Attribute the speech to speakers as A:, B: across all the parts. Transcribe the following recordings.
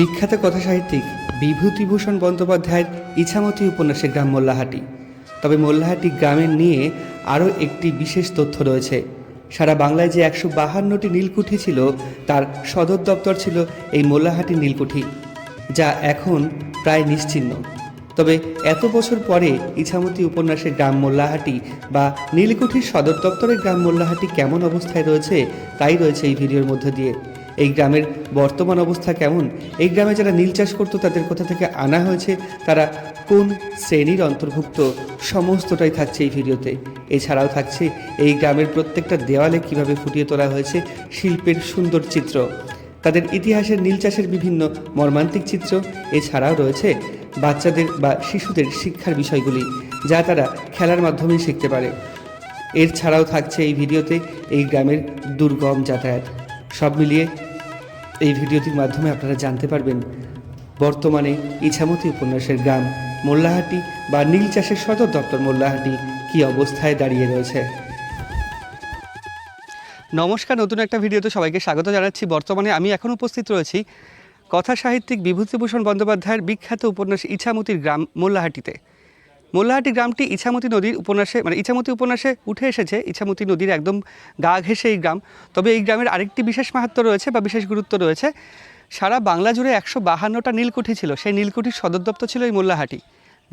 A: বিখ্যাত কথা সাহিত্যিক বিভূতিভূষণ বন্দ্যোপাধ্যায়ের ইছামতি উপন্যাসে গ্রাম মোল্লাহাটি। তবে মোল্লাহাটি গ্রামের নিয়ে আরও একটি বিশেষ তথ্য রয়েছে। সারা বাংলায় যে একশো বাহান্নটি নীলকুঠি ছিল, তার সদর দপ্তর ছিল এই মোল্লাহাটি নীলকুঠি, যা এখন প্রায় নিশ্চিহ্ন তবে এত বছর পরে ইছামতি উপন্যাসের গ্রাম মোল্লাহাটি বা নীলকুঠির সদর দপ্তরের গ্রাম মোল্লাহাটি কেমন অবস্থায় রয়েছে, তাই রয়েছে এই ভিডিওর মধ্যে দিয়ে। এই গ্রামের বর্তমান অবস্থা কেমন? এই গ্রামে যারা নীল চাষ করতো, তাদের কোথা থেকে আনা হয়েছে? তারা কোন শ্রেণির অন্তর্ভুক্ত? সমস্তটাই থাকছে এই ভিডিওতে। এছাড়াও থাকছে এই গ্রামের প্রত্যেকটা দেওয়ালে কীভাবে ফুটিয়ে তোলা হয়েছে শিল্পের সুন্দর চিত্র। তাদের ইতিহাসের নীল চাষের বিভিন্ন মর্মান্তিক চিত্র। এছাড়াও রয়েছে বাচ্চাদের বা শিশুদের শিক্ষার বিষয়গুলি, যা তারা খেলার মাধ্যমেই শিখতে পারে। এর ছাড়াও থাকছে এই ভিডিওতে এই গ্রামের দুর্গম যাতায়াত। সব মিলিয়ে এই ভিডিওটির মাধ্যমে আপনারা জানতে পারবেন বর্তমানে ইছামতি উপন্যাসের গ্রাম মোল্লাহাটি বা নীল চাষের সদর দপ্তর মোল্লাহাটি কী অবস্থায় দাঁড়িয়ে রয়েছে। নমস্কার, নতুন একটা ভিডিওতে সবাইকে স্বাগত জানাচ্ছি। বর্তমানে আমি এখন উপস্থিত রয়েছি কথা সাহিত্যিক বিভূতিভূষণ বন্দ্যোপাধ্যায়ের বিখ্যাত উপন্যাস ইছামতির গ্রাম মোল্লাহাটিতে। মোল্লাহাটি গ্রামটি ইছামতি নদীর উপন্যাসে মানে ইছামতি উপন্যাসে উঠে এসেছে। ইছামতি নদীর একদম গা ঘেসে এই গ্রাম। তবে এই গ্রামের আরেকটি বিশেষ মাহাত্ম রয়েছে বা বিশেষ গুরুত্ব রয়েছে। সারা বাংলা জুড়ে একশো বাহান্নটা নীলকুঠি ছিল। সেই নীলকুঠির সদর দপ্তর ছিল এই মোল্লাহাটি।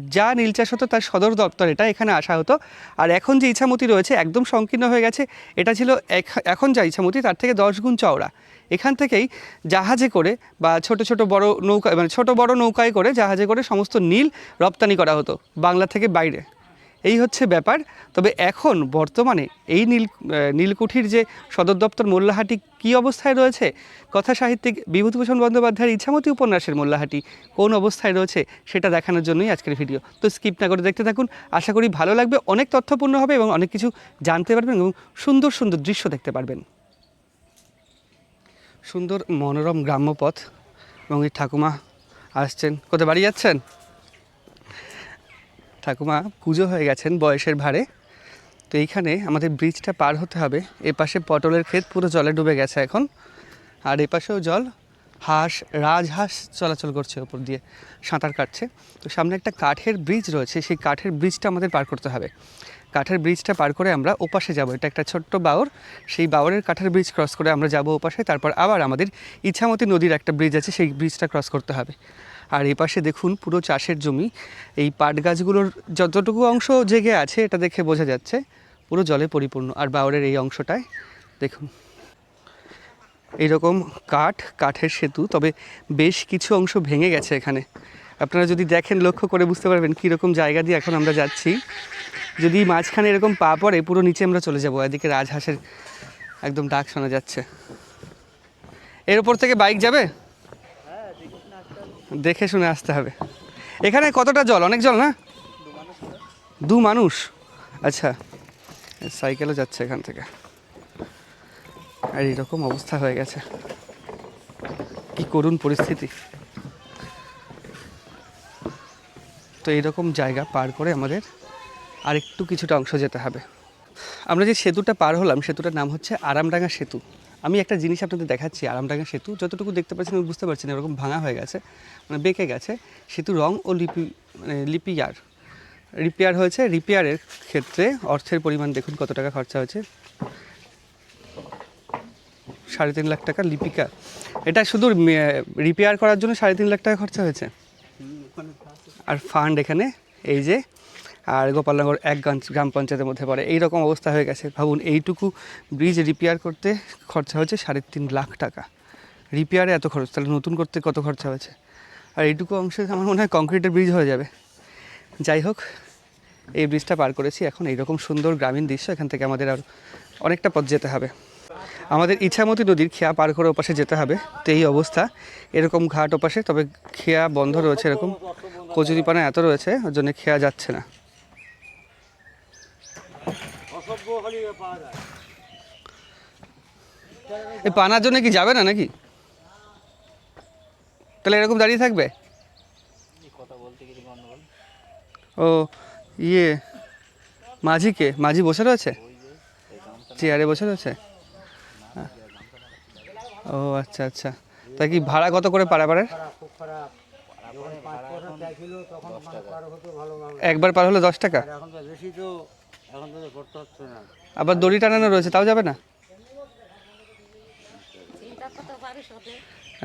A: যা নীল চাষ হতো তার সদর দপ্তর এটা এখানে আসা হতো। আর এখন যে ইছামতি রয়েছে একদম সংকীর্ণ হয়ে গেছে, এটা ছিল এখ- এখন যা ইছামতি তার থেকে দশ গুণ চওড়া। এখান থেকেই জাহাজে করে বা ছোট ছোট বড় নৌকা মানে ছোট বড় নৌকায় করে জাহাজে করে সমস্ত নীল রপ্তানি করা হতো বাংলা থেকে বাইরে। এই হচ্ছে ব্যাপার। তবে এখন বর্তমানে এই নীল নীলকুঠির যে সদর দপ্তর মোল্লাহাটি কী অবস্থায় রয়েছে? কথা সাহিত্যিক বিভূতিভূষণ বন্দ্যোপাধ্যায়ের ইচ্ছামতি উপন্যাসের মোল্লাহাটি কোন অবস্থায় রয়েছে সেটা দেখানোর জন্যই আজকের ভিডিও। তো স্কিপ না করে দেখতে থাকুন। আশা করি ভালো লাগবে, অনেক তথ্যপূর্ণ হবে এবং অনেক কিছু জানতে পারবেন এবং সুন্দর সুন্দর দৃশ্য দেখতে পারবেন। সুন্দর মনোরম গ্রাম্য পথ এবং এই ঠাকুমা আসছেন। কোথায় বাড়ি যাচ্ছেন? ঠাকুমা পুজো হয়ে গেছেন বয়সের ভারে তো এইখানে আমাদের ব্রিজটা পার হতে হবে। এ পাশে পটলের ক্ষেত পুরো জলে ডুবে গেছে এখন। আর এ পাশেও জল হাঁস, রাজহাঁস চলাচল করছে ওপর দিয়ে, সাঁতার কাটছে। তো সামনে একটা কাঠের ব্রিজ রয়েছে, সেই কাঠের ব্রিজটা আমাদের পার করতে হবে। কাঠের ব্রিজটা পার করে আমরা ওপাশে যাব। এটা একটা ছোট্ট বাওর সেই বাওরের কাঠের ব্রিজ ক্রস করে আমরা যাব ওপাশে। তারপর আবার আমাদের ইচ্ছামতি নদীর একটা ব্রিজ আছে, সেই ব্রিজটা ক্রস করতে হবে। আর এই পাশে দেখুন পুরো চাষের জমি। এই পাট গাছগুলোর যতটুকু অংশ জেগে আছে, এটা দেখে বোঝা যাচ্ছে পুরো জলে পরিপূর্ণ। আর বাওরের এই অংশটায় দেখুন এইরকম কাঠ, কাঠের সেতু, তবে বেশ কিছু অংশ ভেঙে গেছে এখানে। আপনারা যদি দেখেন, লক্ষ্য করে বুঝতে পারবেন কীরকম জায়গা দিয়ে এখন আমরা যাচ্ছি। যদি মাঝখানে এরকম পা পড়ে, পুরো নিচে আমরা চলে যাব। এদিকে রাজহাঁসের একদম ডাক শোনা যাচ্ছে। এর উপর থেকে বাইক যাবে? দেখে শুনে আসতে হবে। এখানে কতটা জল? অনেক জল না? দু মানুষ? আচ্ছা সাইকেলও যাচ্ছে এখান থেকে। আর এরকম অবস্থা হয়ে গেছে। কি করুণ পরিস্থিতি। তো এইরকম জায়গা পার করে আমাদের আর একটু কিছুটা অংশ যেতে হবে। আমরা যে সেতুটা পার হলাম, সেতুটার নাম হচ্ছে আরামডাঙ্গা সেতু। আমি একটা জিনিস আপনাদের দেখাচ্ছি আরামডাঙ্গা সেতু। যতটুকু দেখতে পাচ্ছেন, আমি বুঝতে পারছি না, এরকম ভাঙা হয়ে গেছে মানে বেঁকে গেছে। সেতু রং ও লিপি মানে লিপিয়ার। রিপেয়ার হয়েছে, রিপেয়ারের ক্ষেত্রে অর্থের পরিমাণ দেখুন কত টাকা খরচা হয়েছে। সাড়ে তিন লাখ টাকা লিপিকা। এটা শুধু রিপেয়ার করার জন্য সাড়ে তিন লাখ টাকা খরচা হয়েছে। আর ফান্ড এখানে, এই যে আর গোপালনগর এক গ্রাম- গ্রাম পঞ্চায়েতের মধ্যে পড়ে। এই রকম অবস্থা হয়ে গেছে। ভাবুন, এইটুকু ব্রিজ রিপেয়ার করতে খরচা হচ্ছে সাড়ে তিন লাখ টাকা। রিপেয়ারে এত খরচ, তাহলে নতুন করতে কত খরচা হয়েছে? আর এইটুকু অংশে আমার মনে হয় কংক্রিটের ব্রিজ হয়ে যাবে। যাই হোক, এই ব্রিজটা পার করেছি। এখন এইরকম সুন্দর গ্রামীণ দৃশ্য এখান থেকে আমাদের আর অনেকটা পথ যেতে হবে। আমাদের ইচ্ছামতি নদীর খেয়া পার করে ওপাশে যেতে হবে। তো এই অবস্থা। এরকম ঘাট ওপাশে, তবে খেয়া বন্ধ রয়েছে এরকম। কচুরিপানা এত রয়েছে, ওর জন্য খেয়া যাচ্ছে না। এই পানার জন্য কি যাবে না নাকি? তাহলে এরকম দাঁড়িয়ে থাকবে? ও ইয়ে মাঝি কে মাঝি বসে রয়েছে? চেয়ারে বসে রয়েছে? ও আচ্ছা আচ্ছা। তা কি ভাড়া কত করে
B: পারা
A: একবার পার হলে দশ টাকা?
B: এখন তো বেশি তো এখন তো করতে হচ্ছে না
A: আবার দড়ি টানানো রয়েছে তাও যাবে না?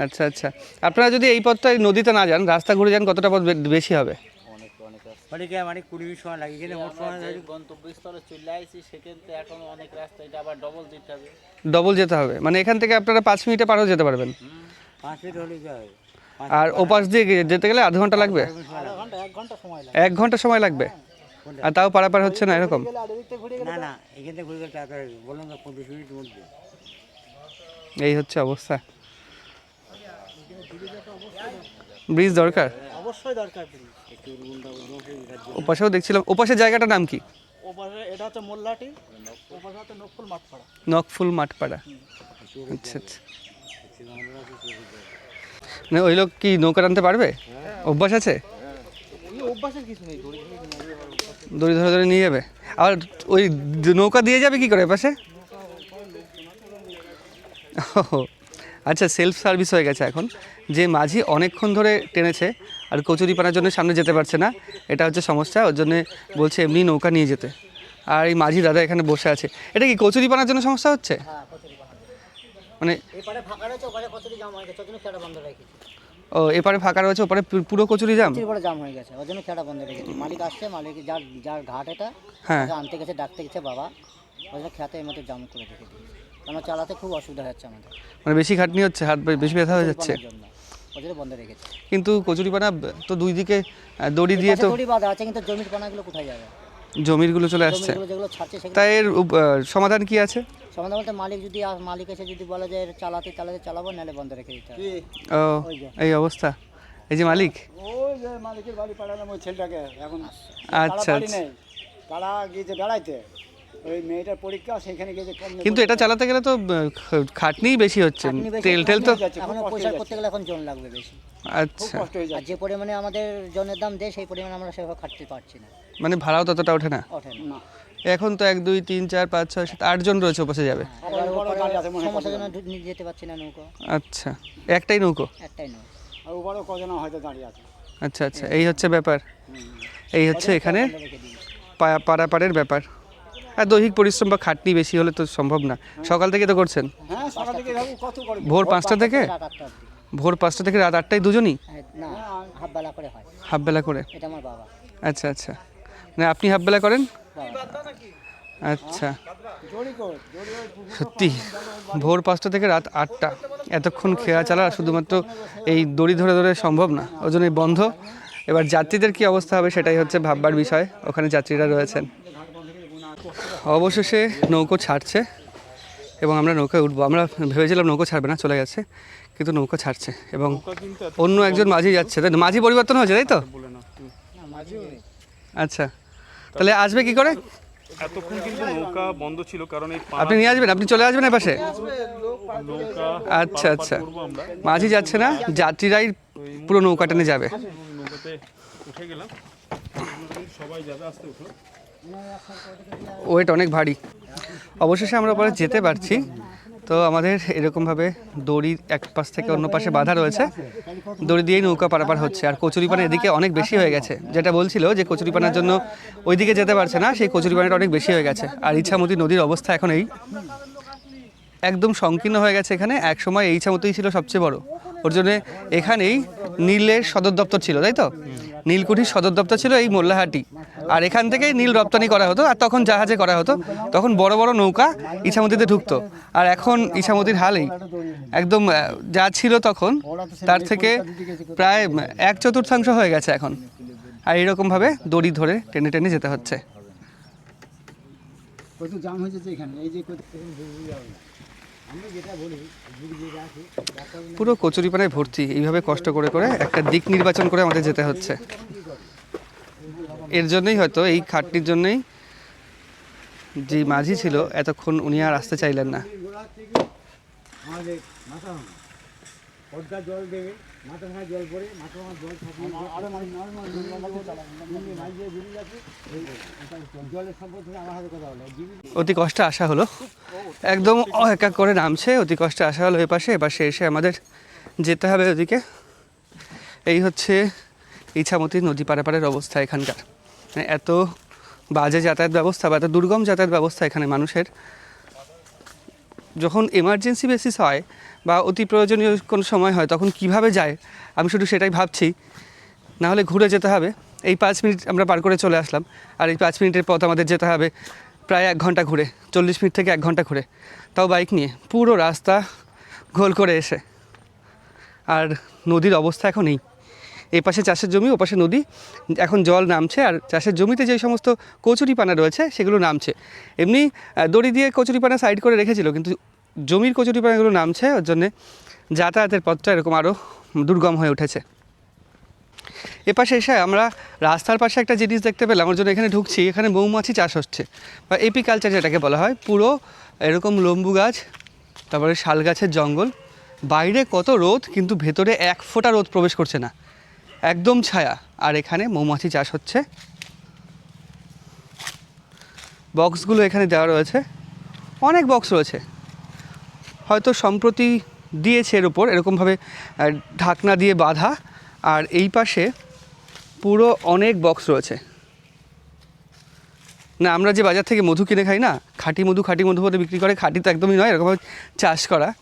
A: আচ্ছা আচ্ছা। আপনারা যদি এই পথটা নদীতে না যান রাস্তা ঘুরে যান কতটা পথ বেশি হবে?
C: অনেক অনেক
B: মানে মানে কুড়ি মিনিট সময় লাগে গেলে মোট সময়
C: গন্তব্যস্থলে চলে আসছি সেখান থেকে এখন অনেক রাস্তা এটা আবার ডবল দিতে হবে।
A: ডবল যেতে হবে। মানে এখান থেকে আপনারা পাঁচ মিনিটে পারও যেতে পারবেন।
B: পাঁচ মিনিট হলে যায়।
A: আর ওপাশ দিয়ে যেতে গেলে আধ ঘণ্টা লাগবে?
C: এক ঘণ্টা
A: এক ঘণ্টা সময় লাগবে? আর তাও পারাপার হচ্ছে না এরকম?
B: না না এখান থেকে ঘুরে গেলে তাড়াতাড়ি বললাম তো পঁচিশ মিনিটের মধ্যে।
A: এই হচ্ছে অবস্থা। ব্রিজ দরকার?
C: অবশ্যই দরকার
A: ওপাশেও দেখছিলাম ওপাশের জায়গাটার নাম কি?
C: ওপাশে এটা হচ্ছে মোল্লাটি ওপাশে হচ্ছে নকফুল মাঠপাড়া।
A: নকফুল মাঠপাড়া। আচ্ছা আচ্ছা। মানে ওই লোক কি নৌকা টানতে পারবে? অভ্যাস আছে?
C: অভ্যাসের কিছু নেই দড়ি
A: ধরে ধরে নিয়ে যাবে। আর ওই নৌকা দিয়ে যাবে কি করে পাশে আচ্ছা সেলফ সার্ভিস হয়ে গেছে এখন। যে মাঝি অনেকক্ষণ ধরে টেনেছে আর কচুরি পানার জন্য সামনে যেতে পারছে না এটা হচ্ছে সমস্যা। ওর জন্য বলছে এমনি নৌকা নিয়ে যেতে। আর এই মাঝি দাদা এখানে বসে আছে। এটা কি কচুরি পানার জন্য সমস্যা হচ্ছে? মানে
B: গেছে
A: ও এপারে ফাঁকা রয়েছে ওপারে পুরো কচুরি জাম?
B: কচুরি জাম হয়ে গেছে। ওর জন্য খেয়াটা বন্ধ রেখেছি মালিক আসছে মালিক যার যার ঘাট এটা
A: হ্যাঁ।
B: আনতে গেছে ডাকতে গেছে বাবা। ওই জন্য খেয়াতে এর মধ্যে জাম করে রেখে দিয়েছি। কেন চালাতে খুব অসুবিধা হচ্ছে আমাদের।
A: মানে বেশি খাটনি হচ্ছে হাত বেশি ব্যথা হয়ে যাচ্ছে?
B: জন্য। বন্ধ রেখেছি
A: কিন্তু কচুরিপানা তো দুই দিকে দড়ি দিয়ে তো
B: দড়ি বাঁধা আছে কিন্তু জমির পানাগুলো কোথায় যাবে?
A: জমিরগুলো চলে আসছে।
B: জমিগুলো যেগুলো ছাড়ছে সেগুলো
A: তাই এর উপ- আহ, সমাধান কি আছে?
B: সমাধান বলতে মালিক যদি আস- মালিক এসে যদি বলে যে এটা চালাতে চালাতে চালাবো নাহলে বন্ধ রেখে দিতে হবে।
A: ও এই অবস্থা। এই যে মালিক?
D: ওই যে মালিকের বাড়ি পাঠালাম ওই ছেলেটাকে। এখন
A: আচ্ছা। আচ্ছা
D: নেই। তারা গিয়েছে বেড়াইতে। ওই মেয়েটার পরীক্ষা সেখানে কম
A: কিন্তু এটা চালাতে গেলে তো খাটনিই বেশি হচ্ছে। তেল টেল তো
B: এখন পয়সা করতে গেলে এখন জন লাগবে বেশি।
A: আচ্ছা।
B: আর যে পরিমাণে আমাদের জনের দাম দেয় সেই পরিমাণে আমরা সেভাবে খাটতে পারছি না।
A: মানে ভাড়াও ততটা ওঠে না?
B: ওঠে না।
A: এখন তো এক দুই তিন চার পাঁচ ছয় সাত আটজন রয়েছে ওপাশে যাবে।
D: মনে হয়
B: যেতে পারছি না নৌকো।
A: আচ্ছা একটাই নৌকো?
B: একটাই নয়
D: আর ওপারেও কজন হয়তো দাঁড়িয়ে আছে।
A: আচ্ছা আচ্ছা এই হচ্ছে ব্যাপার। এই হচ্ছে এখানে। পারাপারের ব্যাপার। আর দৈহিক পরিশ্রম বা খাটনি বেশি হলে তো সম্ভব না। সকাল থেকে তো করছেন?
D: হ্যাঁ করে?
A: ভোর পাঁচটা থেকে? ভোর পাঁচটা থেকে রাত আটটায় দুজনই?
B: হাফ বেলা করে হয়।
A: করে?
B: আমার বাবা।
A: আচ্ছা আচ্ছা। মানে আপনি হাফ বেলা করেন আচ্ছা।
D: কর
A: সত্যি ভোর পাঁচটা থেকে রাত আটটা। এতক্ষণ খেয়া চালা শুধুমাত্র এই দড়ি ধরে ধরে সম্ভব না। ওই জন্য বন্ধ। এবার যাত্রীদের কি অবস্থা হবে সেটাই হচ্ছে ভাববার বিষয়। ওখানে যাত্রীরা রয়েছেন। অবশেষে নৌকো ছাড়ছে এবং আমরা নৌকায় উঠবো। আমরা ভেবেছিলাম নৌকো ছাড়বে না চলে গেছে কিন্তু নৌকো ছাড়ছে এবং অন্য একজন মাঝি যাচ্ছে। তাই? মাঝি পরিবর্তন হয়েছে তাই তো? আচ্ছা তাহলে আসবে কি করে?
E: এতক্ষণ কিন্তু নৌকা বন্ধ ছিল কারণ এই
A: আপনি নিয়ে আসবেন? আপনি চলে আসবেন এপাশে? আচ্ছা আচ্ছা। মাঝি যাচ্ছে না যাত্রীরাই পুরো নৌকা টেনে যাবে।
E: উঠে গেলাম। সবাই যাবে আসতে উঠো।
A: ওয়েট অনেক ভারী। অবশেষে আমরা পরে যেতে পারছি। তো আমাদের এরকমভাবে দড়ি এক পাশ থেকে অন্য পাশে বাধা রয়েছে। দড়ি দিয়েই নৌকা পারাপার হচ্ছে। আর কচুরিপানা এদিকে অনেক বেশি হয়ে গেছে। যেটা বলছিল যে কচুরিপানার জন্য ওইদিকে যেতে পারছে না, সেই কচুরিপানাটা অনেক বেশি হয়ে গেছে। আর ইছামতি নদীর অবস্থা এখন এই। একদম সংকীর্ণ হয়ে গেছে এখানে। এক সময় এই ইছামতিই ছিল সবচেয়ে বড়। ওর জন্য এখানেই নীলের সদর দপ্তর ছিল, তাই তো? নীলকুঠির সদর দপ্তর ছিল এই মোল্লাহাটি। আর এখান থেকেই নীল রপ্তানি করা হতো, আর তখন জাহাজে করা হতো। তখন বড় বড় নৌকা ইছামতিতে ঢুকতো। আর এখন ইছামতির হালেই একদম যা ছিল তখন, তার থেকে প্রায় এক চতুর্থাংশ হয়ে গেছে এখন। আর এরকমভাবে দড়ি ধরে টেনে টেনে যেতে হচ্ছে।
D: কত জাম হয়ে যাচ্ছে এখানে, এই যে
A: পুরো কচুরিপানায় ভর্তি, এইভাবে কষ্ট করে করে একটা দিক নির্বাচন করে আমাদের যেতে হচ্ছে। এর জন্যই হয়তো, এই খাটটির জন্যই যে মাঝি ছিল, এতক্ষণ উনি আর আসতে চাইলেন না।
D: আমাদের মাথা জল দেবে। মাথা ভাঙা জল পড়ে মাথা ভাঙা জল থাকে আরও মানে নর্মাল মাছ দিয়ে বেরিয়ে যাচ্ছে। এই জলের সম্পর্ক আমার হাতে কথা হলো
A: অতি কষ্টে আসা হলো। একদম এক এক করে নামছে অতি কষ্টে আসা হলো এপাশে এপাশে এসে আমাদের যেতে হবে ওদিকে। এই হচ্ছে ইছামতি নদী পারাপারের অবস্থা এখানকার। মানে এত বাজে যাতায়াত ব্যবস্থা বা এত দুর্গম যাতায়াত ব্যবস্থা এখানে মানুষের। যখন এমার্জেন্সি বেসিস হয় বা অতি প্রয়োজনীয় কোনো সময় হয়, তখন কীভাবে যায়? আমি শুধু সেটাই ভাবছি। না হলে ঘুরে যেতে হবে। এই পাঁচ মিনিট আমরা পার করে চলে আসলাম। আর এই পাঁচ মিনিটের পথ আমাদের যেতে হবে প্রায় এক ঘণ্টা ঘুরে, চল্লিশ মিনিট থেকে এক ঘণ্টা ঘুরে। তাও বাইক নিয়ে, পুরো রাস্তা ঘোল করে এসে। আর নদীর অবস্থা এখন নেই এই পাশে চাষের জমি, ও পাশে নদী। এখন জল নামছে আর চাষের জমিতে যে সমস্ত কচুরিপানা রয়েছে, সেগুলো নামছে। এমনি দড়ি দিয়ে কচুরিপানা সাইড করে রেখেছিল, কিন্তু জমির কচুরিপানাগুলো নামছে, ওর জন্যে যাতায়াতের পথটা এরকম আরও দুর্গম হয়ে উঠেছে। এপাশে এসে আমরা রাস্তার পাশে একটা জিনিস দেখতে পেলাম, ওর জন্য এখানে ঢুকছি, এখানে মৌমাছি চাষ হচ্ছে। বা এপি কালচার যেটাকে বলা হয়, পুরো এরকম লম্বু গাছ, তারপরে শাল গাছের জঙ্গল। বাইরে কত রোদ, কিন্তু ভেতরে এক ফোঁটা রোদ প্রবেশ করছে না। একদম ছায়া। আর এখানে মৌমাছি চাষ হচ্ছে। বক্সগুলো এখানে দেওয়া রয়েছে। অনেক বক্স রয়েছে। হয়তো সম্প্রতি দিয়েছে এর উপর। এরকমভাবে ঢাকনা দিয়ে বাঁধা। আর এই পাশে পুরো অনেক বক্স রয়েছে। না, আমরা যে বাজার থেকে মধু কিনে খাই না, খাঁটি মধু খাঁটি মধু বলে বিক্রি করে, খাঁটি তো একদমই নয়। এরকমভাবে চাষ করা।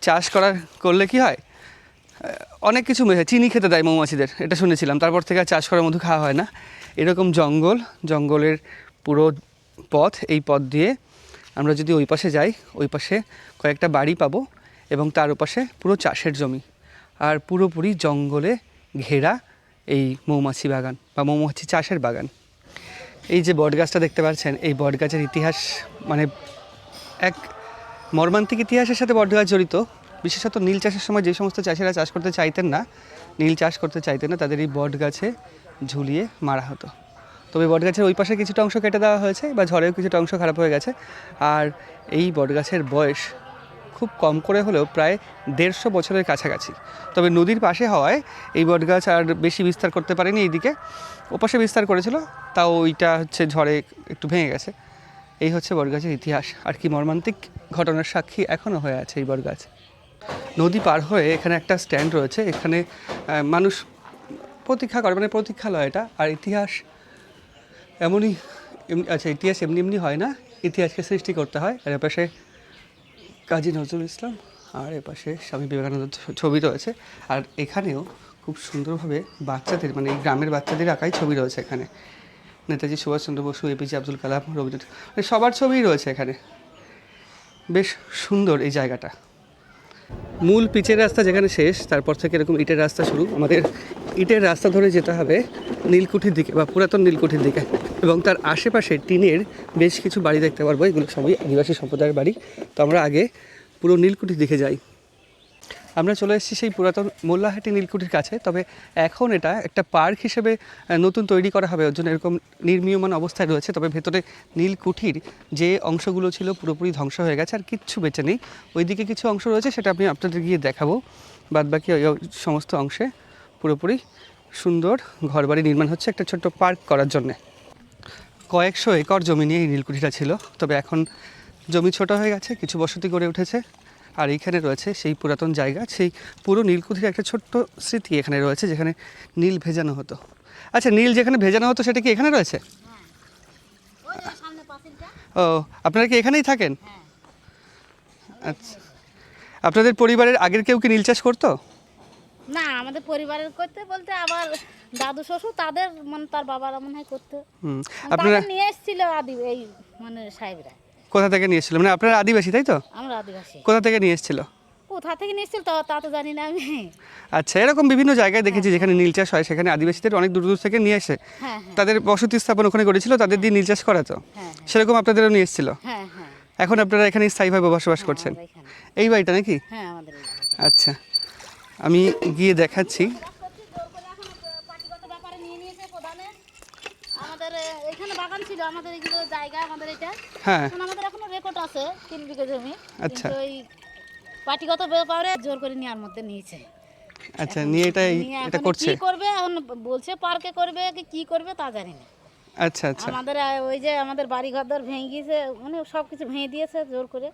A: চাষ করার করলে কি হয়? অনেক কিছু চিনি খেতে দেয় মৌমাছিদের, এটা শুনেছিলাম। তারপর থেকে আর চাষ করা মধু খাওয়া হয় না। এরকম জঙ্গল, জঙ্গলের পুরো পথ, এই পথ দিয়ে আমরা যদি ওই পাশে যাই, ওই পাশে কয়েকটা বাড়ি পাবো এবং তার ওপাশে পুরো চাষের জমি। আর পুরোপুরি জঙ্গলে ঘেরা এই মৌমাছি বাগান বা মৌমাছি চাষের বাগান। এই যে বটগাছটা দেখতে পাচ্ছেন, এই বটগাছের ইতিহাস মানে এক মর্মান্তিক ইতিহাসের সাথে বটগাছ জড়িত। বিশেষত নীল চাষের সময় যে সমস্ত চাষিরা চাষ করতে চাইতেন না, নীল চাষ করতে চাইতেন না তাদের এই বট গাছে ঝুলিয়ে মারা হতো। তবে বটগাছের ওই পাশে কিছুটা অংশ কেটে দেওয়া হয়েছে, বা ঝড়েও কিছুটা অংশ খারাপ হয়ে গেছে। আর এই বটগাছের বয়স খুব কম করে হলেও প্রায় দেড়শো বছরের কাছাকাছি। তবে নদীর পাশে হওয়ায় এই বটগাছ আর বেশি বিস্তার করতে পারেনি এইদিকে। ওপাশে বিস্তার করেছিল, তাও ওইটা হচ্ছে ঝড়ে একটু ভেঙে গেছে। এই হচ্ছে বটগাছের ইতিহাস। আর কি মর্মান্তিক ঘটনার সাক্ষী এখনও হয়ে আছে এই বটগাছ নদী পার হয়ে এখানে একটা স্ট্যান্ড রয়েছে। এখানে মানুষ প্রতীক্ষা করে মানে প্রতীক্ষালয় এটা। আর ইতিহাস এমনই এমনি আচ্ছা ইতিহাস এমনি এমনি হয় না। ইতিহাসকে সৃষ্টি করতে হয়। আর এপাশে কাজী নজরুল ইসলাম, আর এপাশে স্বামী বিবেকানন্দ ছবি রয়েছে। আর এখানেও খুব সুন্দরভাবে বাচ্চাদের মানে এই গ্রামের বাচ্চাদের আঁকাই ছবি রয়েছে এখানে। নেতাজি সুভাষচন্দ্র বসু এপিজে আব্দুল কালাম, রবীন্দ্রনাথ মানে সবার ছবিই রয়েছে এখানে। বেশ সুন্দর এই জায়গাটা। মূল পিচের রাস্তা যেখানে শেষ, তারপর থেকে এরকম ইটের রাস্তা শুরু। আমাদের ইটের রাস্তা ধরে যেতে হবে নীলকুঠির দিকে বা পুরাতন নীলকুঠির দিকে। এবং তার আশেপাশে টিনের বেশ কিছু বাড়ি দেখতে পারব। এগুলো সবই আদিবাসী সম্প্রদায়ের বাড়ি। তো আমরা আগে পুরো নীলকুঠির দিকে যাই। আমরা চলে এসেছি সেই পুরাতন মোল্লাহাটি নীলকুঠির কাছে, তবে এখন এটা একটা পার্ক হিসেবে নতুন তৈরি করা হবে। ওর জন্য এরকম নির্মীয়মান অবস্থায় রয়েছে, তবে ভেতরে নীলকুঠির যে অংশগুলো ছিল পুরোপুরি ধ্বংস হয়ে গেছে, আর কিচ্ছু বেঁচে নেই। ওইদিকে কিছু অংশ রয়েছে, সেটা আমি আপনাদের গিয়ে দেখাবো। বাদ বাকি ওই সমস্ত অংশে পুরোপুরি সুন্দর ঘরবাড়ি নির্মাণ হচ্ছে একটা ছোট্ট পার্ক করার জন্যে। কয়েকশো একর জমি নিয়ে এই নীলকুঠিটা ছিল, তবে এখন জমি ছোট হয়ে গেছে, কিছু বসতি গড়ে উঠেছে। আর এইখানে রয়েছে সেই পুরাতন জায়গা সেই পুরো নীলকুঠির একটা ছোট্ট স্মৃতি এখানে রয়েছে যেখানে নীল ভেজানো হতো। আচ্ছা নীল যেখানে ভেজানো হতো সেটা কি এখানে রয়েছে? ও আপনারা কি এখানেই থাকেন? আচ্ছা। আপনাদের পরিবারের আগের কেউ কি নীল চাষ করতো?
F: না আমাদের পরিবারের করতে বলতে আবার দাদু শ্বশুর তাদের মানে তার বাবারা মনে হয় করতো।
A: হুম আপনারা
F: নিয়ে এসেছিল আদি এই মানে সাহেবরা।
A: কোথা থেকে নিয়ে এসেছিল মানে আপনারা আদিবাসী তাই তো?
F: আমরা আদিবাসী।
A: কোথা থেকে নিয়ে এসেছিল
F: কোথা থেকে নিয়ে এসেছিল তা তা তো জানি না আমি।
A: আচ্ছা এরকম বিভিন্ন জায়গায় দেখেছি যেখানে নীল চাষ হয় সেখানে আদিবাসীদের অনেক দূর দূর থেকে নিয়ে এসে
F: হ্যাঁ হ্যাঁ।
A: তাদের বসতি স্থাপন ওখানে করেছিল তাদের দিয়ে নীল চাষ করাতো
F: হ্যাঁ
A: সেরকম আপনাদেরও নিয়ে এসেছিল?
F: হ্যাঁ হ্যাঁ।
A: এখন আপনারা এখানে স্থায়ীভাবে বসবাস করছেন। এই বাড়িটা নাকি?
F: হ্যাঁ।
A: আচ্ছা আমি গিয়ে দেখাচ্ছি
F: পার্টিগত ব্যাপারে নিয়ে নিয়েছে প্রধানে আমাদের এ, এখানে বাগান এগুলো জায়গা আমাদের এটা।
A: হ্যাঁ।
F: এখন আমাদের এখনও রেকর্ড আছে তিন বিঘা জমি।
A: আচ্ছা।
F: ওই পার্টিগত ব্যাপারে জোর করে নেওয়ার মধ্যে নিয়েছে।
A: আচ্ছা নিয়ে এটা এটা করছে?
F: কি করবে এখন বলছে পার্কে করবে কি কি করবে তা জানি না।
A: আচ্ছা আচ্ছা।
F: আমাদের ওই যে আমাদের বাড়ি ঘর দর ভেঙে গিয়েছে মানে সব কিছু ভেঙে দিয়েছে জোর করে।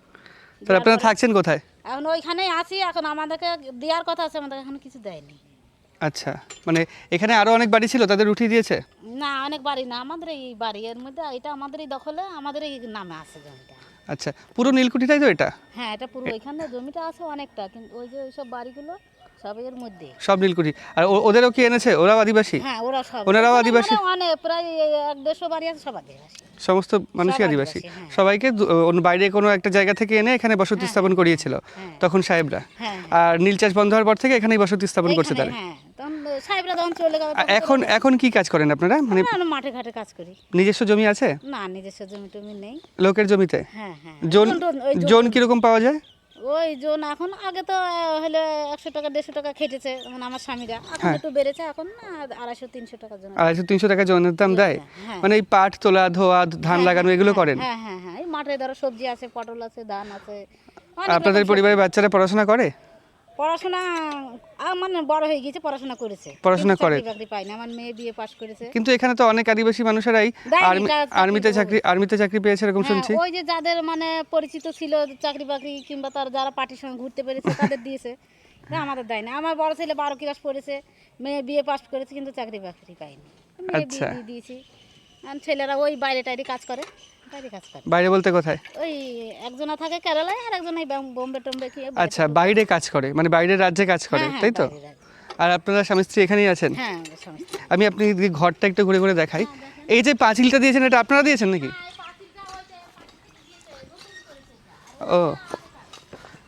A: তাহলে আপনারা থাকছেন কোথায়?
F: এখন ওইখানেই আছি এখন আমাদেরকে দেওয়ার কথা আছে আমাদের এখন কিছু দেয়নি।
A: আচ্ছা মানে এখানে আরও অনেক বাড়ি ছিল তাদের উঠিয়ে দিয়েছে?
F: না অনেক বাড়ি না আমাদের এই বাড়ি এর মধ্যে এটা আমাদেরই দখলে আমাদের এই নামে আছে জমিটা।
A: আচ্ছা পুরো নীলকুঠিটাই তো এটা?
F: হ্যাঁ এটা পুরো ওইখানে জমিটা আছে অনেকটা কিন্তু ওই যে ওইসব বাড়িগুলো সব এর মধ্যে।
A: সব নীলকুঠি। আর ওদেরও কি এনেছে? ওরাও আদিবাসী?
F: হ্যাঁ ওরা সব।
A: ওনারাও আদিবাসী?
F: মানে প্রায় এক দেড়শো বাড়ি আছে সব আদিবাসী।
A: সমস্ত মানুষই আদিবাসী।
F: হ্যাঁ।
A: সবাইকে বাইরে কোনো একটা জায়গা থেকে এনে এখানে বসতি স্থাপন করিয়েছিল।
F: হ্যাঁ।
A: তখন সাহেবরা।
F: হ্যাঁ
A: আর নীল চাষ বন্ধ হওয়ার পর থেকে এখানেই বসতি স্থাপন করছে তারা।
F: হ্যাঁ। তখন চলে গেল
A: এখন এখন কি কাজ করেন আপনারা? মানে
F: মাঠে ঘাটে কাজ করি।
A: নিজস্ব জমি আছে?
F: না নিজস্ব জমি টমি নেই।
A: লোকের জমিতে?
F: হ্যাঁ হ্যাঁ।
A: জোন-
F: জোন
A: কীরকম পাওয়া যায়?
F: ওই জোন এখন আগে তো হলে একশো টাকা দেড়শো টাকা খেটেছে মানে আমার স্বামীরা এখন
A: হ্যাঁ।
F: একটু বেড়েছে এখন না আড়াইশো তিনশো টাকা জন্য
A: আড়াইশো তিনশো টাকা জনের দাম দেয়
F: হ্যাঁ।
A: মানে এই পাট তোলা ধোয়া ধান লাগানো এগুলো করেন
F: হ্যাঁ হ্যাঁ হ্যাঁ এই মাঠে ধরো সবজি আছে পটল আছে ধান আছে
A: আপনাদের পরিবারের বাচ্চারা পড়াশোনা করে।
F: পড়াশোনা আহ, মানে বড় হয়ে গেছে পড়াশোনা করেছে।
A: পড়াশোনা করে।
F: চাকরি পায় না আমার মেয়ে বিয়ে পাশ করেছে।
A: কিন্তু এখানে তো অনেক আদিবাসী মানুষেরাই আর্মিতে চাকরি আর্মিতে চাকরি পেয়েছে এরকম
F: হ্যাঁ,
A: শুনছি।
F: ওই যে যাদের মানে পরিচিত ছিল চাকরি বাকরি কিংবা তার যারা পার্টির সঙ্গে ঘুরতে পেরেছে তাদের দিয়েছে। আমাদের দেয় না আমার বড় ছেলে বারো ক্লাস পড়েছে মেয়ে বিয়ে পাস করেছে কিন্তু চাকরি বাকরি পায়নি।
A: আচ্ছা।
F: দিয়েছি। আর ছেলেরা ওই বাইরে টাইরে কাজ করে। বাইরে
A: বলতে কোথায়?
F: ওই একজনা থাকে কেরালায় আর একজন এই বোম্বে টোম্বে কি
A: আচ্ছা বাইরে কাজ করে মানে বাইরের রাজ্যে কাজ করে
F: হ্যাঁ, হ্যাঁ,
A: তাই তো? আর আপনারা স্বামী স্ত্রী এখানেই আছেন?
F: হ্যাঁ
A: আমি আপনি ঘরটা একটু ঘুরে ঘুরে দেখাই। এই যে পাঁচিলটা দিয়েছেন এটা আপনারা দিয়েছেন নাকি? ও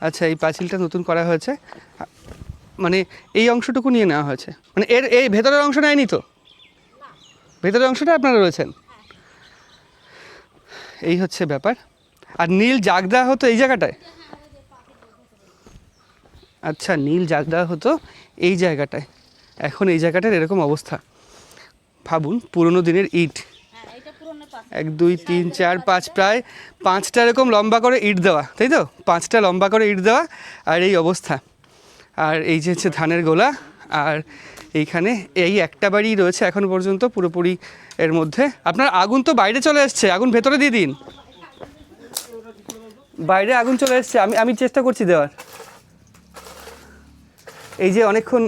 A: আচ্ছা এই পাঁচিলটা নতুন করা হয়েছে। মানে এই অংশটুকু নিয়ে নেওয়া হয়েছে। মানে এর এই ভেতরের অংশ নেয়নি তো? ভেতরের অংশটা আপনারা রয়েছেন? এই হচ্ছে ব্যাপার। আর নীল জাগ দেওয়া হতো এই জায়গাটায়? আচ্ছা নীল জাগ দেওয়া হতো এই জায়গাটায়। এখন এই জায়গাটার এরকম অবস্থা। ভাবুন, পুরনো দিনের ইট। এক, দুই, তিন, চার, পাঁচ, প্রায় পাঁচটা এরকম লম্বা করে ইট দেওয়া, তাই তো? পাঁচটা লম্বা করে ইট দেওয়া আর এই অবস্থা। আর এই যে হচ্ছে ধানের গোলা, আর এইখানে এই একটা বাড়ি রয়েছে এখন পর্যন্ত পুরোপুরি এর মধ্যে। আপনার আগুন তো বাইরে চলে এসছে আগুন ভেতরে দিয়ে দিন। বাইরে আগুন চলে এসছে আমি আমি চেষ্টা করছি দেওয়ার। এই যে অনেকক্ষণ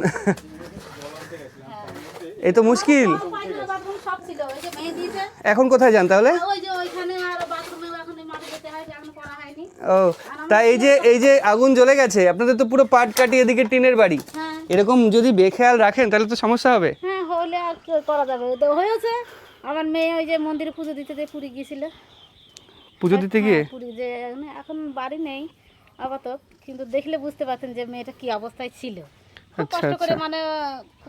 A: এই তো মুশকিল। এখন কোথায় যান তাহলে
F: ওই যে ওইখানে আর বাথরুমে এখন এই মাঠে যেতে হয় এখন করা হয়নি
A: ও তা এই যে এই যে আগুন জ্বলে গেছে আপনাদের তো পুরো পাট কাটি এদিকে টিনের বাড়ি।
F: হ্যাঁ।
A: এরকম যদি বেখেয়াল রাখেন তাহলে তো সমস্যা হবে।
F: হ্যাঁ হলে আর করা যাবে? তো হয়েছে আমার মেয়ে ওই যে মন্দিরে পুজো দিতে দিয়ে পুরী গিয়েছিল।
A: পুজো দিতে গিয়ে?
F: হ্যাঁ, পুরী যে মানে এখন বাড়ি নেই আপাতত। কিন্তু দেখলে বুঝতে পারছেন যে মেয়েটা কি অবস্থায় ছিল।
A: আচ্ছা,
F: কষ্ট করে
A: আচ্ছা।
F: মানে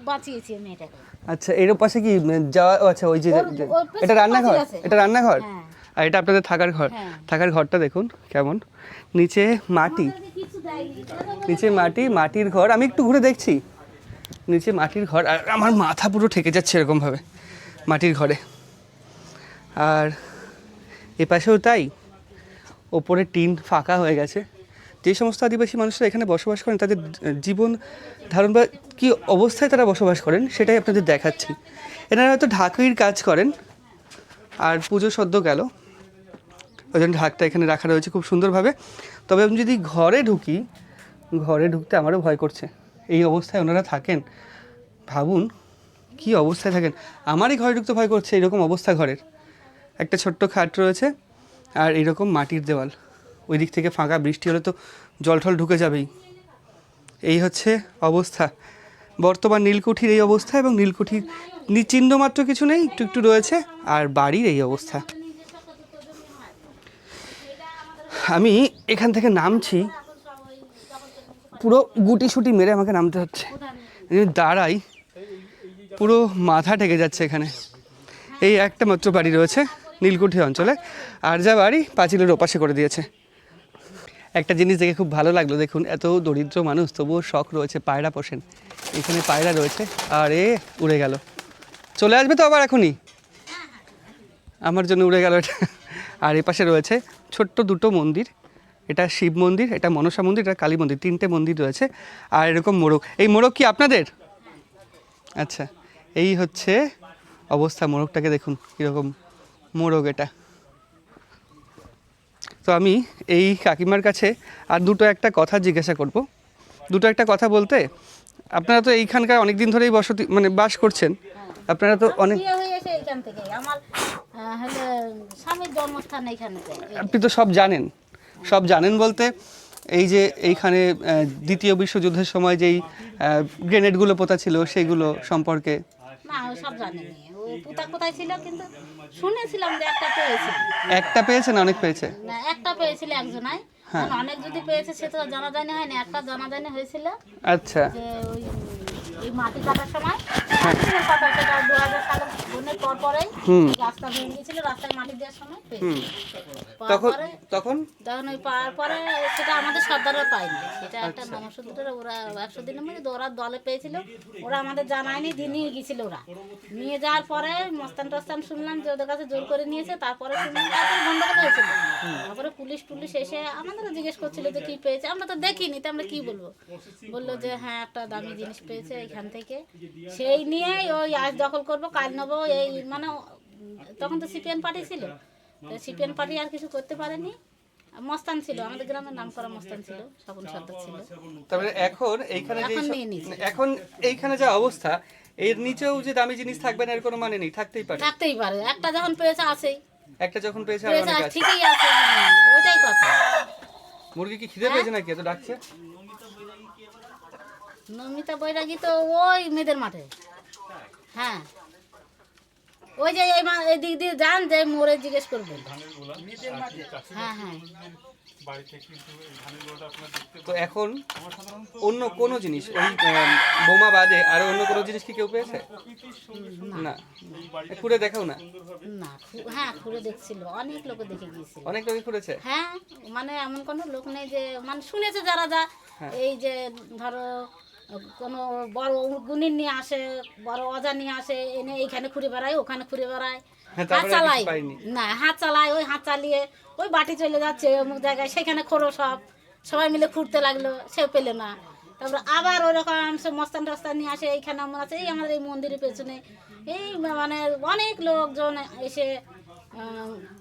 F: বাঁচিয়েছি মেয়েটাকে।
A: আচ্ছা এর পাশে কি যাওয়া আচ্ছা ওই যে যে- এটা রান্নাঘর? এটা রান্নাঘর?
F: হ্যাঁ।
A: আর এটা আপনাদের থাকার ঘর।
F: হ্যাঁ।
A: থাকার ঘরটা দেখুন কেমন। নিচে মাটি। নিচে মাটি মাটির ঘর। আমি একটু ঘুরে দেখছি। নিচে মাটির ঘর। আর আমার মাথা পুরো ঠেকে যাচ্ছে এরকমভাবে মাটির ঘরে। আর এ পাশেও তাই। ওপরে টিন ফাঁকা হয়ে গেছে। যে সমস্ত আদিবাসী মানুষরা এখানে বসবাস করেন তাদের জীবন ধারণ বা কী অবস্থায় তারা বসবাস করেন সেটাই আপনাদের দেখাচ্ছি। এনারা হয়তো ঢাকুরির কাজ করেন আর পুজো সদ্য গেল। ওই জন্য ঢাকটা এখানে রাখা রয়েছে খুব সুন্দরভাবে। তবে আমি যদি ঘরে ঢুকি, ঘরে ঢুকতে আমারও ভয় করছে। এই অবস্থায় ওনারা থাকেন, ভাবুন কি অবস্থায় থাকেন। আমারই ঘরে ঢুকতে ভয় করছে, এরকম অবস্থা ঘরের। একটা ছোট্ট খাট রয়েছে আর এরকম মাটির দেওয়াল। ওই দিক থেকে ফাঁকা বৃষ্টি হলে তো জল ঠল ঢুকে যাবেই। এই হচ্ছে অবস্থা। বর্তমান নীলকুঠির এই অবস্থা এবং নীলকুঠির নি- চিহ্ন মাত্র কিছু নেই, একটু একটু রয়েছে আর বাড়ির এই অবস্থা। আমি এখান থেকে নামছি। পুরো গুটি সুটি মেরে আমাকে নামতে হচ্ছে। দাঁড়াই, পুরো মাথা ঠেকে যাচ্ছে এখানে। এই একটা মাত্র বাড়ি রয়েছে নীলকুঠি অঞ্চলে। আর যা বাড়ি পাঁচিলের ওপাশে করে দিয়েছে। একটা জিনিস দেখে খুব ভালো লাগল, দেখুন, এত দরিদ্র মানুষ, তবুও শখ রয়েছে, পায়রা পোষেন। এখানে পায়রা রয়েছে, আর এ উড়ে গেল। চলে আসবে তো আবার এখনই? আমার জন্য উড়ে গেল এটা। আর এ পাশে রয়েছে ছোট্ট দুটো মন্দির। এটা শিব মন্দির, এটা মনসা মন্দির, এটা কালী মন্দির। তিনটে মন্দির রয়েছে। আর এরকম মোরগ এই মোরগ কি আপনাদের? আচ্ছা এই হচ্ছে অবস্থা মোরগটাকে দেখুন, কীরকম মোরগ এটা। তো আমি এই কাকিমার কাছে আর দুটো একটা কথা জিজ্ঞাসা করব। দুটো একটা কথা বলতে, আপনারা তো এইখানকার অনেক দিন ধরেই বসতি মানে বাস করছেন। আপনারা তো অনেক
F: হয়ে হলো স্বামীর জন্মস্থান এইখানে
A: আপনি তো সব জানেন। সব জানেন বলতে এই যে এইখানে দ্বিতীয় বিশ্বযুদ্ধের সময় যেই গ্রেনেডগুলো পোতা ছিল সেইগুলো সম্পর্কে।
F: না সব জানিনি ও পুতা কোথায় ছিল কিন্তু শুনেছিলাম যে একটা পেয়েছিল
A: একটা পেয়েছে না অনেক পেয়েছে?
F: না একটা পেয়েছিল একজনাই।
A: হ্যাঁ।
F: অনেক যদি পেয়েছে সে তো জানা জানি হয়নি। একটা জানা জানি হয়েছিল
A: আচ্ছা।
F: যে ওই মাটি কাটার সময় দু হাজার বন্যার পর পরেই রাস্তা ভেঙে রাস্তায় মাটি দেওয়ার সময়
A: তখন তখন?
F: তখন ওই পাওয়ার পরে সেটা আমাদের সর্দাররা পায়নি। সেটা একটা
A: আচ্ছা।
F: নমসূত্রের ওরা একশো দিনের মধ্যে ওরা দলে পেয়েছিল। ওরা আমাদের জানায়নি নিয়ে গেছিল ওরা। নিয়ে যাওয়ার পরে মস্তান টস্তান শুনলাম যে ওদের কাছে জোর করে নিয়েছে তারপরে শুনলাম তারপরে গন্ডগোল হয়েছিল তারপরে পুলিশ টুলিশ এসে আমাদেরও জিজ্ঞেস করছিল যে কি পেয়েছে। আমরা তো দেখিনি তো আমরা কি বলব? বলল যে হ্যাঁ একটা দামি জিনিস পেয়েছে এখান থেকে। সেই নিয়েই ওই আজ দখল করব কাল নেব এই মানে তখন তো সিপিএন পার্টি ছিল। সিপিএন পার্টি আর কিছু করতে পারেনি। মস্তান ছিল আমাদের গ্রামের নাম করা মস্তান ছিল সর্দার ছিল।
A: তারপরে এখন এইখানে যে
F: এখন নিয়ে
A: এইখানে যা অবস্থা এর নিচেও যে দামি জিনিস থাকবে না এর কোনো মানে নেই থাকতেই পারে।
F: থাকতেই পারে। একটা যখন পেয়েছে আছেই
A: একটা যখন পেয়েছে আর
F: ঠিকই আছে হ্যাঁ, ওইটাই কথা।
A: মুরগি কি খিদে পেয়েছে নাকি? এত ডাকছে।
F: নমিতা বৈরাগী তো ওই মেয়েদের মাঠে। হ্যাঁ। ওই যে এই মা- এই দিক দিয়ে যান যে মোড়ে জিজ্ঞেস করবেন হ্যাঁ হ্যাঁ।
A: তো এখন অন্য কোনো জিনিস ওই বোমা বাদে আর অন্য কোনো জিনিস কি কেউ পেয়েছে? না। খুঁড়ে দেখাও না?
F: না হ্যাঁ ঘুরে দেখছিল। অনেক লোক দেখে গিয়েছিল।
A: অনেক লোকই খুঁড়েছে?
F: হ্যাঁ মানে এমন কোনো লোক নেই যে মানে শুনেছে যারা যা
A: হ্যাঁ।
F: এই যে ধরো কোনো বড় গুণির নিয়ে আসে বড় অজা নিয়ে আসে এনে এইখানে ঘুরে বেড়ায় ওখানে ঘুরে বেড়ায়।
A: হ্যাঁ,
F: হাত চালাই না হাত চালায় ওই হাত চালিয়ে ওই বাটি চলে যাচ্ছে অমুক জায়গায় সেখানে খোরো সব। সবাই মিলে খুঁড়তে লাগল সেও পেলে না। তারপর আবার ওরকম সব মস্তান টস্তান নিয়ে আসে এইখানে আমার আছে এই আমাদের এই মন্দিরের পেছনে। এই মানে অনেক লোকজন এসে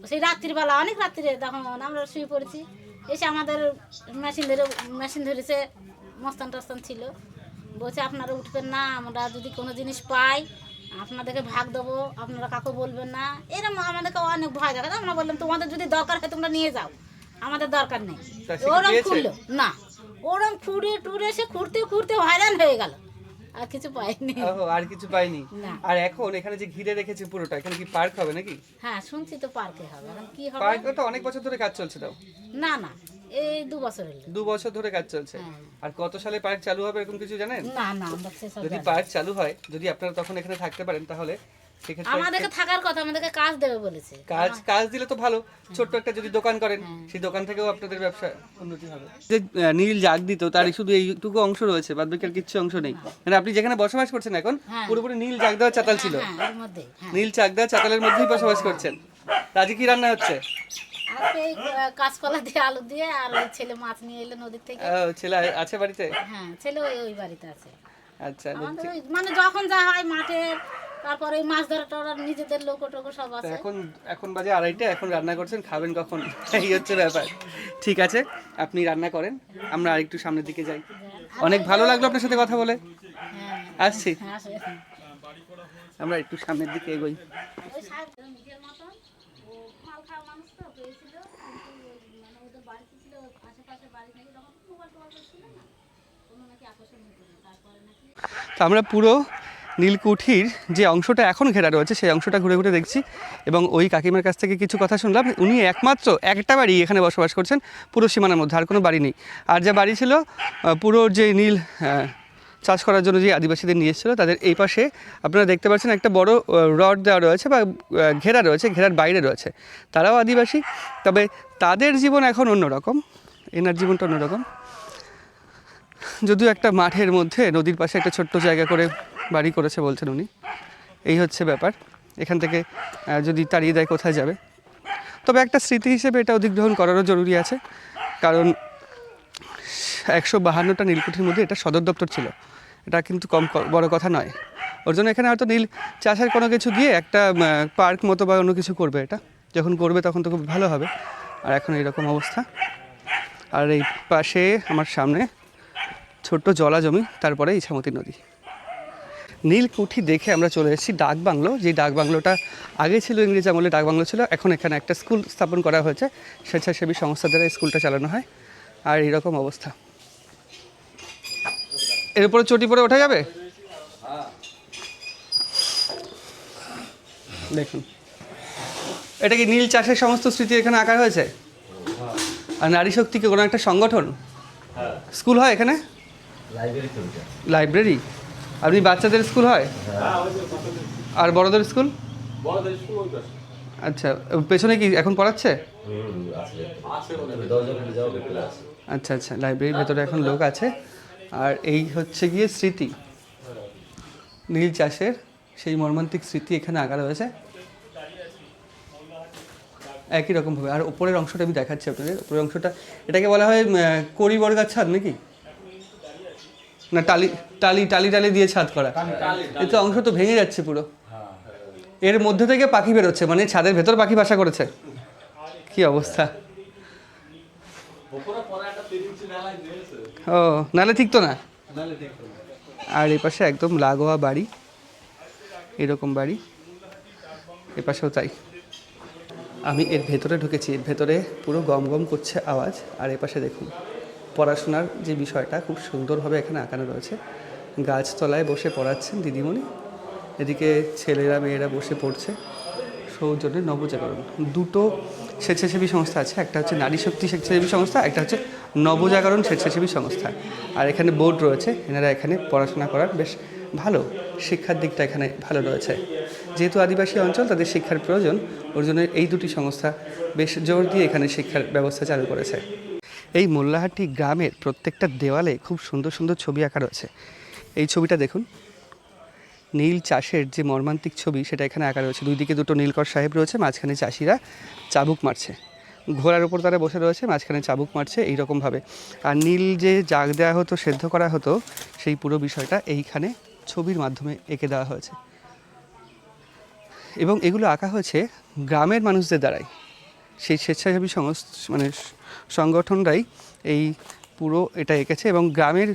F: সেই রাত্রিবেলা অনেক রাত্রিরে তখন আমরা শুয়ে পড়েছি। এসে আমাদের মেশিন ধরে মেশিন ধরেছে মস্তান টস্তান ছিল। বলছে আপনারা উঠবেন না আমরা যদি কোনো জিনিস পাই আপনাদেরকে ভাগ দেবো আপনারা কাকু বলবেন না। এরকম আমাদেরকে অনেক ভয় দেখাতো আমরা বললাম তোমাদের যদি দরকার হয় তোমরা নিয়ে যাও। আমাদের দরকার নেই। ওরম খুললো। না ওরম খুঁড়ে টুড়ে সে খুঁড়তে খুঁড়তে হয়রান হয়ে গেল। আর কিছু পাইনি।
A: আর কিছু পাইনি? আর এখন এখানে যে ঘিরে রেখেছে পুরোটা এখানে কি পার্ক হবে নাকি?
F: হ্যাঁ শুনছি তো পার্কে হবে। এখন কি হবে?
A: পার্ক তো অনেক বছর ধরে কাজ চলছে তাও।
F: না না। এই দু বছর হলো
A: দু বছর ধরে কাজ চলছে।
F: হ্যাঁ।
A: আর কত সালে পার্ক চালু হবে এরকম কিছু জানেন?
F: না না আমরা সেসব
A: যদি পার্ক চালু হয় যদি আপনারা তখন এখানে থাকতে পারেন তাহলে
F: আমাদেরকে থাকার কথা আমাদেরকে কাজ দেবে বলেছে।
A: কাজ কাজ দিলে তো ভালো। ছোট্ট একটা যদি দোকান করেন সেই দোকান থেকেও আপনাদের ব্যবসা উন্নতি হবে। যে নীল জাগ দিত তার শুধু এইটুকু অংশ রয়েছে বাদ বাকি আর কিচ্ছু অংশ নেই। মানে আপনি যেখানে বসবাস করছেন এখন
F: হ্যাঁ।
A: পুরোপুরি নীল জাগ দেওয়া চাতাল ছিল।
F: হ্যাঁ এর মধ্যে হ্যাঁ।
A: নীল চাক দেওয়া চাতালের মধ্যেই বসবাস করছেন। আজকে কি রান্না হচ্ছে?
F: আজকে কাঁচকলা দিয়ে আলু দিয়ে আর ওই ছেলে মাছ নিয়ে এলো নদীর থেকে।
A: ছেলে আছে বাড়িতে?
F: হ্যাঁ ছেলে ওই ওই বাড়িতে আছে।
A: আচ্ছা
F: মানে যখন যা হয় মাঠে তারপরে মাছ ধরা টরা নিজেদের লোক টোকো সব আছে।
A: এখন এখন বাজে আড়াইটা এখন রান্না করছেন খাবেন কখন? এই হচ্ছে ব্যাপার। ঠিক আছে আপনি রান্না করেন আমরা আরেকটু সামনের দিকে যাই। অনেক ভালো লাগল আপনার সাথে কথা বলে।
F: হ্যাঁ।
A: আসছি।
F: হ্যাঁ
A: আমরা একটু সামনের দিকে এগোই
F: ওই সাহেব নিজের মতন ও মাল খাওয়া মানুষ তো পেয়েছিল কিন্তু মানে ওদের বাড়িতে ছিল আশেপাশে বাড়ি নাকি তখন মোবাইল টোবাইল তো ছিল না কোনো নাকি আকর্ষণ হতো না তারপরে নাকি
A: তো আমরা পুরো নীলকুঠির যে অংশটা এখন ঘেরা রয়েছে, সেই অংশটা ঘুরে ঘুরে দেখছি এবং ওই কাকিমার কাছ থেকে কিছু কথা শুনলাম। উনি একমাত্র একটা বাড়ি এখানে বসবাস করছেন, পুরো সীমানার মধ্যে, আর কোনো বাড়ি নেই। আর যা বাড়ি ছিল পুরো যে নীল চাষ করার জন্য যে আদিবাসীদের নিয়ে এসেছিল, তাদের এই পাশে আপনারা দেখতে পাচ্ছেন একটা বড় রড দেওয়া রয়েছে বা ঘেরা রয়েছে, ঘেরার বাইরে রয়েছে। তারাও আদিবাসী, তবে তাদের জীবন এখন অন্যরকম, এনার জীবনটা অন্যরকম। যদিও একটা মাঠের মধ্যে নদীর পাশে একটা ছোট্ট জায়গা করে বাড়ি করেছে বলছেন উনি। এই হচ্ছে ব্যাপার। এখান থেকে যদি তাড়িয়ে দেয় কোথায় যাবে? তবে একটা স্মৃতি হিসেবে এটা অধিগ্রহণ করারও জরুরি আছে। কারণ একশো বাহান্নটা নীলকুঠির মধ্যে এটা সদর দপ্তর ছিল। এটা কিন্তু কম বড় কথা নয়। ওর জন্য এখানে হয়তো নীল চাষের কোনো কিছু দিয়ে একটা পার্ক মতো বা অন্য কিছু করবে এটা। যখন করবে তখন তো খুব ভালো হবে। আর এখন এইরকম অবস্থা। আর এই পাশে, আমার সামনে ছোট্ট জলা জমি তারপরে ইছামতি নদী। নীলকুঠি দেখে আমরা চলে এসেছি ডাক বাংলো। যে ডাক বাংলোটা আগে ছিল ইংরেজ আমলে ডাক বাংলো ছিল এখন এখানে একটা স্কুল স্থাপন করা হয়েছে। স্বেচ্ছাসেবী সংস্থা দ্বারা স্কুলটা চালানো হয়। আর এরকম অবস্থা। এর উপরে চটি পরে ওঠা যাবে? দেখুন। এটা কি নীল চাষের সমস্ত স্মৃতি এখানে আঁকা হয়েছে? আর নারী শক্তিকে কোনো একটা সংগঠন? স্কুল হয় এখানে? লাইব্রেরি আপনি বাচ্চাদের স্কুল হয়? আর বড়দের স্কুল? আচ্ছা পেছনে কি এখন পড়াচ্ছে? আচ্ছা আচ্ছা লাইব্রেরির ভেতরে এখন লোক আছে। আর এই হচ্ছে গিয়ে স্মৃতি। নীল চাষের সেই মর্মান্তিক স্মৃতি এখানে আঁকা রয়েছে। একই রকমভাবে আর উপরের অংশটা আমি দেখাচ্ছি আপনাদের। ওপরের অংশটা এটাকে বলা হয় উম, আহ, কড়ি বর্গার ছাদ নাকি? না টালি টালি টালি টালি দিয়ে ছাদ করা। এই তো অংশ তো ভেঙে যাচ্ছে পুরো। এর মধ্যে থেকে পাখি বেরোচ্ছে মানে ছাদের ভেতর পাখি বাসা করেছে। কি অবস্থা। ও নালে ঠিক তো না। আর এ পাশে একদম লাগোয়া বাড়ি এরকম বাড়ি। এ পাশেও তাই। আমি এর ভেতরে ঢুকেছি এর ভেতরে পুরো গম গম করছে আওয়াজ আর এ পাশে দেখুন। পড়াশোনার যে বিষয়টা খুব সুন্দরভাবে এখানে আঁকানো রয়েছে। গাছতলায় বসে পড়াচ্ছেন দিদিমণি। এদিকে ছেলেরা, মেয়েরা বসে পড়ছে। সৌজন্যে নবজাগরণ। দুটো স্বেচ্ছাসেবী সংস্থা আছে, একটা হচ্ছে নারী শক্তি স্বেচ্ছাসেবী সংস্থা, একটা হচ্ছে নবজাগরণ স্বেচ্ছাসেবী সংস্থা। আর এখানে বোর্ড রয়েছে, এনারা এখানে পড়াশোনা করার বেশ ভালো শিক্ষার দিকটা এখানে ভালো রয়েছে। যেহেতু আদিবাসী অঞ্চল, তাদের শিক্ষার প্রয়োজন। ওর জন্য এই দুটি সংস্থা বেশ জোর দিয়ে এখানে শিক্ষার ব্যবস্থা চালু করেছে। এই মোল্লাহাটি গ্রামের প্রত্যেকটা দেওয়ালে খুব সুন্দর সুন্দর ছবি আঁকা রয়েছে। এই ছবিটা দেখুন। নীল চাষের যে মর্মান্তিক ছবি, সেটা এখানে আঁকা রয়েছে। দুই দিকে দুটো নীলকর সাহেব রয়েছে, মাঝখানে চাষিরা চাবুক মারছে। ঘোড়ার ওপর তারা বসে রয়েছে, মাঝখানে চাবুক মারছে এই এইরকমভাবে। আর নীল যে জাগ দেওয়া হতো, সেদ্ধ করা হতো, সেই পুরো বিষয়টা এইখানে ছবির মাধ্যমে এঁকে দেওয়া হয়েছে। এবং এগুলো আঁকা হয়েছে গ্রামের মানুষদের দ্বারাই। সেই স্বেচ্ছাসেবী সংস্থ মানে সংগঠনরাই এই পুরো এটা এঁকেছে এবং গ্রামের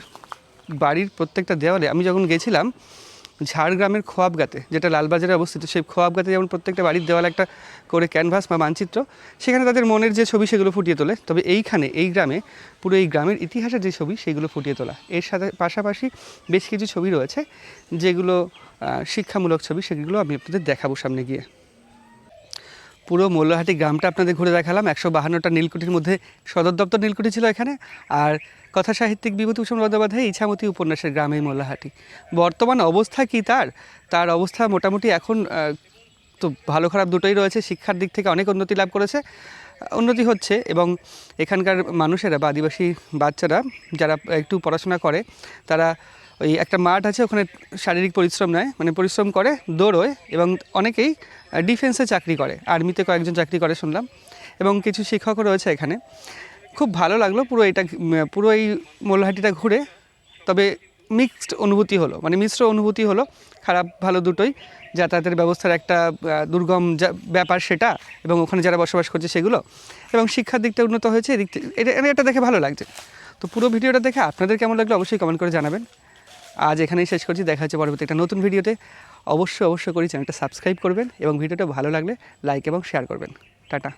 A: বাড়ির প্রত্যেকটা দেওয়ালে আমি যখন গেছিলাম, ঝাড়গ্রামের খোয়াবগাতে, যেটা লালবাজারে অবস্থিত, সেই খোয়াবগাতে যেমন প্রত্যেকটা বাড়ির দেওয়ালে একটা করে ক্যানভাস বা মানচিত্র, সেখানে তাদের মনের যে ছবি সেগুলো ফুটিয়ে তোলে। তবে এইখানে, এই গ্রামে, পুরো এই গ্রামের ইতিহাসের যে ছবি সেগুলো ফুটিয়ে তোলা। এর সাথে পাশাপাশি বেশ কিছু ছবি রয়েছে, যেগুলো শিক্ষামূলক ছবি, সেগুলো আমি আপনাদের দেখাবো সামনে গিয়ে। পুরো মোল্লাহাটি গ্রামটা আপনাদের ঘুরে দেখালাম। একশো বাহান্নটা নীলকুঠির মধ্যে সদর দপ্তর নীলকুঠি ছিল এখানে। আর কথা সাহিত্যিক বিভূতিভূষণ বন্দ্যোপাধ্যায় ইছামতি উপন্যাসের গ্রামে মোল্লাহাটি বর্তমান অবস্থা কি তার? তার অবস্থা মোটামুটি এখন তো ভালো খারাপ দুটোই রয়েছে। শিক্ষার দিক থেকে অনেক উন্নতি লাভ করেছে। উন্নতি হচ্ছে এবং এখানকার মানুষেরা বা আদিবাসী বাচ্চারা যারা একটু পড়াশোনা করে, তারা ওই একটা মাঠ আছে, ওখানে শারীরিক পরিশ্রম নেয় মানে পরিশ্রম করে, দৌড়োয় এবং অনেকেই ডিফেন্সে চাকরি করে আর্মিতে কয়েকজন চাকরি করে শুনলাম এবং কিছু শিক্ষকও রয়েছে এখানে। খুব ভালো লাগল পুরো এটা পুরো এই মোল্লাহাটিটা ঘুরে, তবে মিক্সড অনুভূতি হলো মানে মিশ্র অনুভূতি হলো, খারাপ ভালো দুটোই, যাতায়াতের ব্যবস্থার একটা দুর্গম ব্যাপার সেটা এবং ওখানে যারা বসবাস করছে সেগুলো এবং শিক্ষার দিকটা উন্নত হয়েছে, এদিক এটা এটা দেখে ভালো লাগছে। তো পুরো ভিডিওটা দেখে আপনাদের কেমন লাগল অবশ্যই কমেন্ট করে জানাবেন। আজ এখানেই শেষ করছি। দেখা হচ্ছে পরবর্তী একটা নতুন ভিডিওতে। অবশ্যই অবশ্যই করি, চ্যানেলটা সাবস্ক্রাইব করবেন এবং ভিডিওটা ভালো লাগলে লাইক এবং শেয়ার করবেন। টাটা।